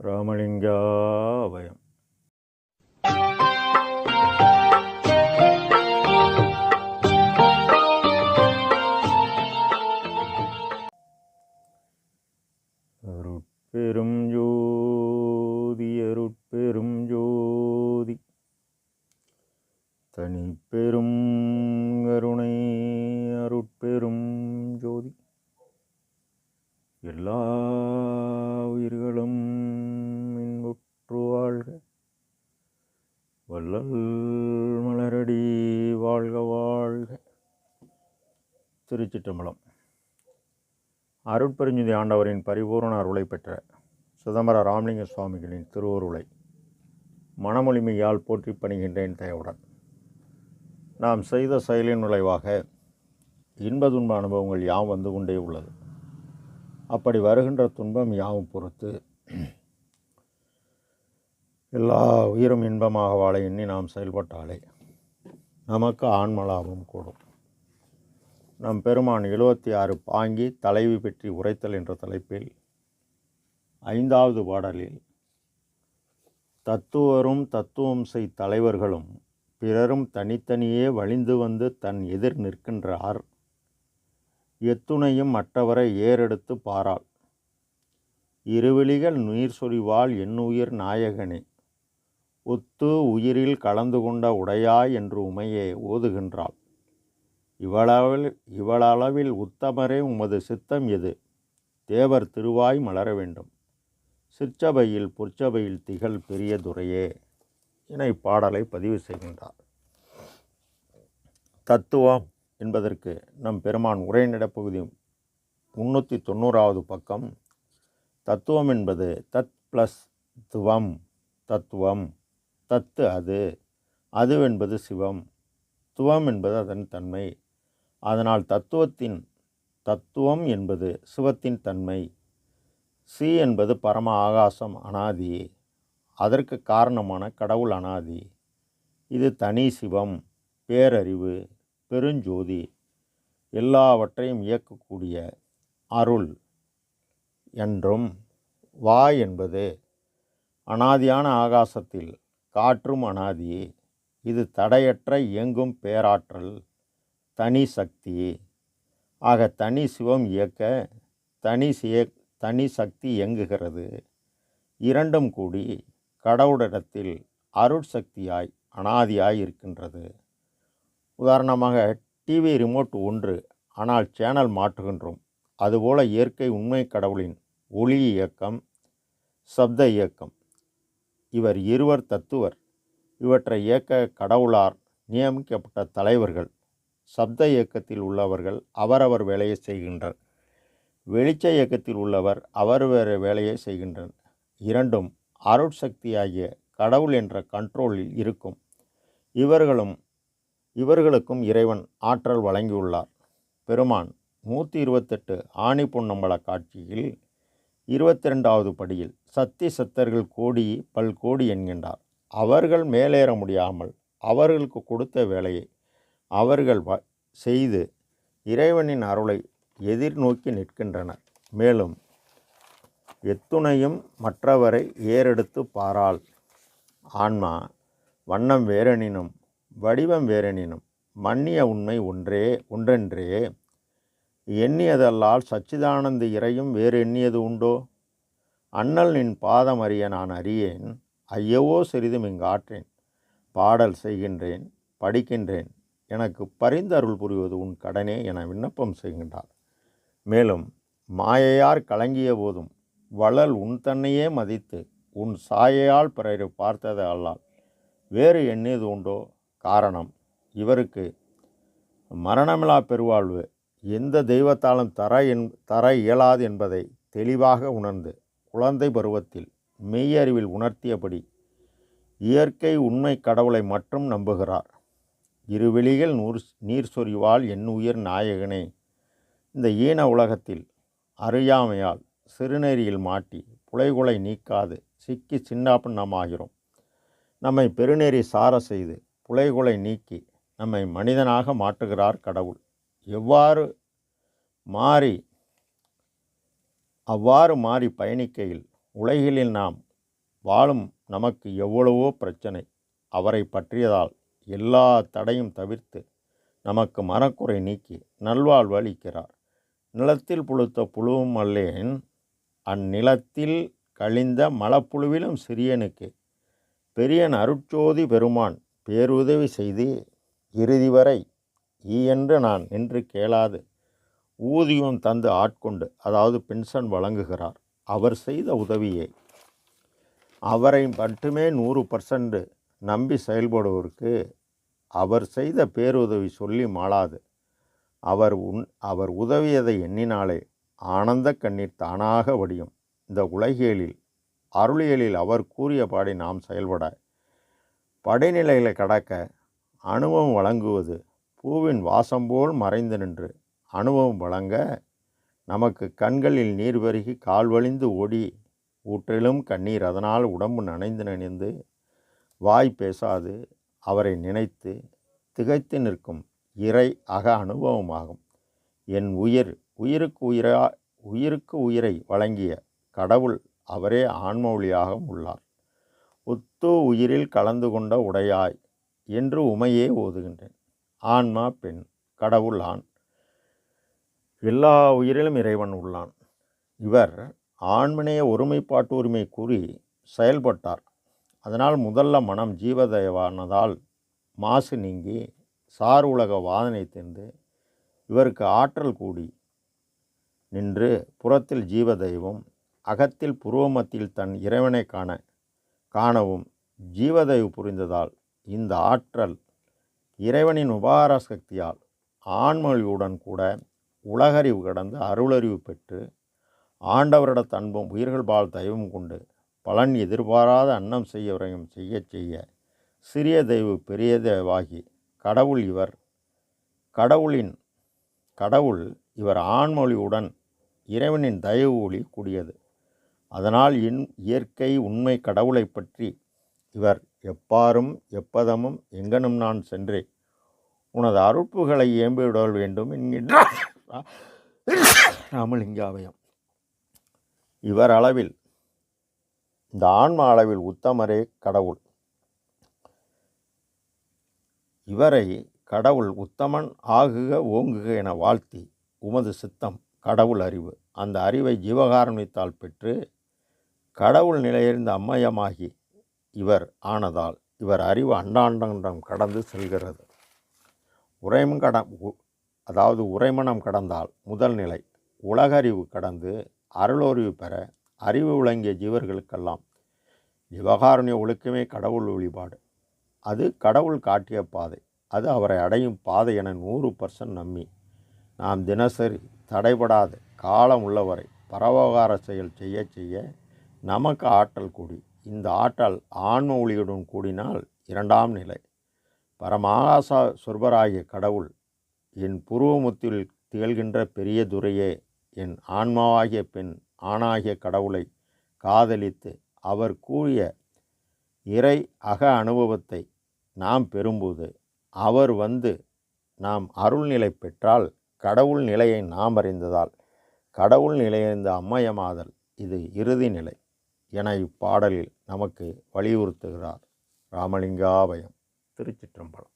ராமலிங்காவயம் வள்ளல் மலரடி வாழ்க வாழ்க. திருச்சிற்றம்பலம். அருட்பெருஞ்சுதி ஆண்டவரின் பரிபூரண அருளை பெற்ற சிதம்பர ராமலிங்க சுவாமிகளின் திருவருளை மனமொழிமையால் போற்றி பணிகின்றேன் தயவுடன். நாம் செய்த செயலின் விளைவாக இன்ப துன்ப அனுபவங்கள் யாவும் வந்து கொண்டே உள்ளது. அப்படி வருகின்ற துன்பம் யாவும் பொறுத்து எல்லா உயிரும் இன்பமாக வாழ எண்ணி நாம் செயல்பட்டாலே நமக்கு ஆன்மலாபம் கூடும். நம் பெருமான் எழுபத்தி ஆறு பாங்கி தலைவி பற்றி உரைத்தல் என்ற தலைப்பில் ஐந்தாவது பாடலில் தத்துவரும் தத்துவம் செய் தலைவர்களும் பிறரும் தனித்தனியே வழிந்து வந்து தன் எதிர் நிற்கின்றார். எத்துணையும் மற்றவரை ஏறெடுத்து பாராள். இருவிழிகள் நீர் சொரிவாள் என்னுயிர் நாயகனே. ஒத்து உயிரில் கலந்து கொண்ட உடையாய் என்று உமையே ஓதுகின்றாள். இவளவில் இவளளவில் உத்தமரே உமது சித்தம் எது? தேவர் திருவாய் மலர வேண்டும். சிற்சபையில் பொற்சபையில் திகழ் பெரிய துறையே என இப்பாடலை பதிவு செய்கின்றார். தத்துவம் என்பதற்கு நம் பெருமான் உரைநடப்பகுதி முன்னூற்றி தொண்ணூறாவது பக்கம். தத்துவம் என்பது தத் ப்ளஸ் துவம் தத்துவம். தத்து அது. அது என்பது சிவம். துவம் என்பது அதன் தன்மை. அதனால் தத்துவத்தின் தத்துவம் என்பது சிவத்தின் தன்மை. சி என்பது பரம ஆகாசம் அனாதி. அதற்கு காரணமான கடவுள் அனாதி. இது தனி சிவம் பேரறிவு பெருஞ்சோதி எல்லாவற்றையும் இயக்கக்கூடிய அருள் என்றும் வா என்பது அனாதியான ஆகாசத்தில் காற்றும் அனாதி இது தடையற்ற இயங்கும் பேராற்றல் தனி சக்தி ஆக தனி சிவம் இயக்க தனி சிய தனி சக்தி இயங்குகிறது. இரண்டும் கூடி கடவுளிடத்தில் அருட்சக்தியாய் அனாதியாய் இருக்கின்றது. உதாரணமாக டிவி ரிமோட் ஒன்று ஆனால் சேனல் மாற்றுகின்றோம். அதுபோல இயற்கை உண்மை கடவுளின் ஒளி இயக்கம் சப்த இயக்கம். இவர் இருவர் தத்துவர். இவற்றை இயக்க கடவுளார் நியமிக்கப்பட்ட தலைவர்கள். சப்த இயக்கத்தில் உள்ளவர்கள் அவரவர் வேலையை செய்கின்றனர். வெளிச்ச இயக்கத்தில் உள்ளவர் அவர் வேறு வேலையை செய்கின்றனர். இரண்டும் அருட்சக்தியாகிய கடவுள் என்ற கண்ட்ரோலில் இருக்கும். இவர்களும் இவர்களுக்கும் இறைவன் ஆற்றல் வழங்கியுள்ளார். பெருமான் நூற்றி இருபத்தெட்டு ஆணி பொன்னம்பல காட்சியில் இருபத்தி ரெண்டாவது படியில் சத்தி சத்தர்கள் கோடி பல் கோடி என்கின்றார். அவர்கள் மேலேற முடியாமல் அவர்களுக்கு கொடுத்த வேலையை அவர்கள் வ செய்து இறைவனின் அருளை எதிர்நோக்கி நிற்கின்றனர். மேலும் எத்துணையும் மற்றவரை ஏறெடுத்து பாராள். ஆன்மா வண்ணம் வேறெனினும் வடிவம் வேறெனினும் மன்னிய உண்மை ஒன்றே ஒன்றென்றே எண்ணியதல்லால் சச்சிதானந்த இறையும் வேறு எண்ணியது உண்டோ? அண்ணல் நின் பாதம் அறிய நான் அறியேன் ஐயவோ சிறிதும் இங்கு ஆற்றேன். பாடல் செய்கின்றேன் படிக்கின்றேன் எனக்கு பரிந்தருள் புரிவது உன் கடனே என விண்ணப்பம் செய்கின்றார் மேலும் மாயையார் கலங்கிய போதும் வளல் உன் தன்னையே மதித்து உன் சாயையால் பிறரை பார்த்தது அல்லால் வேறு எண்ணியது உண்டோ? காரணம் இவருக்கு மரணமிலா பெருவாழ்வு எந்த தெய்வத்தாலும் தர என் தர இயலாது என்பதை தெளிவாக உணர்ந்து குழந்தை பருவத்தில் மெய்யறிவில் உணர்த்தியபடி இயற்கை உண்மை கடவுளை மட்டும் நம்புகிறார். இருவெளிகள் நூர் நீர் சொரிவால் என் உயிர் நாயகனே. இந்த ஈன உலகத்தில் அறியாமையால் சிறுநெறியில் மாட்டி புலைகுலை நீக்காது சிக்கி சின்னாபின்னமாகிறோம். நம்மை பெருநெறி சார செய்து புலைகுலை நீக்கி நம்மை மனிதனாக மாற்றுகிறார் கடவுள். எவ்வாறு மாறி அவ்வாறு மாறி பயணிக்கையில் உலகிலில் நாம் வாழும் நமக்கு எவ்வளவோ பிரச்சனை அவரை பற்றியதால் எல்லா தடையும் தவிர்த்து நமக்கு மனக்குறை நீக்கி நல்வாழ்வு அளிக்கிறார். நிலத்தில் புழுத்த புழுவும் அல்லேன் அந்நிலத்தில் கழிந்த மலப்புழுவிலும் சிறியனுக்கு. பெரியன் அருட்சோதி பெருமான் பேருதவி செய்து இறுதி வரை ஈயென்று நான் நின்று கேளாது. ஊதியம் தந்து ஆட்கொண்டு அதாவது பென்ஷன் வழங்குகிறார் அவர் செய்த உதவியை. அவரை மட்டுமே நூறு பர்சன்ட் நம்பி செயல்படுவோருக்கு அவர் செய்த பேருதவி சொல்லி மாளாது. அவர் உன் அவர் உதவியதை எண்ணினாலே ஆனந்த கண்ணீர் தானாக வடியும். இந்த உலகியலில் அருளியலில் அவர் கூறிய பாடி நாம் செயல்பட. படைநிலைகளை கடக்க அனுபவம் வழங்குவது பூவின் வாசம் போல் மறைந்து நின்று அனுபவம் வழங்க நமக்கு கண்களில் நீர் பெருகி கால்வழிந்து ஓடி ஊற்றிலும் கண்ணீர் அதனால் உடம்பு நனைந்து நனைந்து வாய் பேசாது அவரை நினைத்து திகைத்து நிற்கும் இறை அக அனுபவமாகும். என் உயிர் உயிருக்கு உயிரா உயிருக்கு உயிரை வழங்கிய கடவுள் அவரே ஆன்மொழியாக உள்ளார். ஒத்து உயிரில் கலந்து கொண்ட உடையாய் என்று உமையே ஓதுகின்றேன். ஆன்மா பெண் கடவுள் ஆண். எல்லா உயிரிலும் இறைவன் உள்ளான். இவர் ஆண்மனைய ஒருமைப்பாட்டு உரிமை கூறி செயல்பட்டார். அதனால் முதல்ல மனம் ஜீவதயவானதால் மாசு நீங்கி சார் உலக வாதனை தந்து இவருக்கு ஆற்றல் கூடி நின்று புறத்தில் ஜீவதெய்வம் அகத்தில் புருவமத்தில் தன் இறைவனை காண காணவும் ஜீவதயவு புரிந்ததால் இந்த ஆற்றல் இறைவனின் உபகார சக்தியால் ஆண்மொழியுடன் கூட உலகறிவு கடந்து அருளறிவு பெற்று ஆண்டவரிட அன்பும் உயிர்கள் பால் தயவும் கொண்டு பலன் எதிர்பாராத அன்னம் செய்ய உரையும் செய்ய செய்ய சிறிய தெய்வு பெரிய தெய்வாகி கடவுள் இவர் கடவுளின் கடவுள் இவர் ஆண்மொழியுடன் இறைவனின் தயவு ஒளி கூடியது. அதனால் இன் இயற்கை உண்மை கடவுளை பற்றி இவர் எப்பாரும் எப்பதமும் எங்கனும் நான் சென்றேன் உனது அருட்புகளை ஏம்பிவிடல் வேண்டும் என்கின்றார். ராமலிங்காவயம் இவர் அளவில் இந்த ஆன்ம அளவில் உத்தமரே கடவுள். இவரை கடவுள் உத்தமன் ஆகுக ஓங்குக என வாழ்த்தி உமது சித்தம் கடவுள் அறிவு. அந்த அறிவை ஜீவகாரணித்தால் பெற்று கடவுள் நிலையறிந்த அம்மயமாகி இவர் ஆனதால் இவர் அறிவு அண்டாண்டம் கடந்து செல்கிறது. உரைமம் கட உ- அதாவது உரைமனம் கடந்தால் முதல் நிலை உலகறிவு கடந்து அருளோறிவு பெற அறிவு விளங்கிய ஜீவர்களுக்கெல்லாம் விவகாரணிய ஒழுக்கமே கடவுள் வழிபாடு. அது கடவுள் காட்டிய பாதை. அது அவரை அடையும் பாதை என நூறு பர்சன்ட் நம்பி நாம் தினசரி தடைபடாத காலம் உள்ளவரை பரவகார செயல் செய்ய செய்ய நமக்கு ஆற்றல் கூடி இந்த ஆற்றல் ஆன்ம ஒளியுடன் கூடினால் இரண்டாம் நிலை. பரமாகாச சொர்பராகிய கடவுள் என் புருவமுத்தில் திகழ்கின்ற பெரிய துரையே என் ஆன்மாவாகிய பெண் ஆணாகிய கடவுளை காதலித்து அவர் கூறிய இறை அக அனுபவத்தை நாம் பெறும்போது அவர் வந்து நாம் அருள்நிலை பெற்றால் கடவுள் நிலையை நாம் அறிந்ததால் கடவுள் நிலையறிந்த அம்மயமாதல் இது இறுதி நிலை. என இப்பாடலில் நமக்கு வலியுறுத்துகிறார் ராமலிங்காபயம் திருச்சிற்றம்பலம்.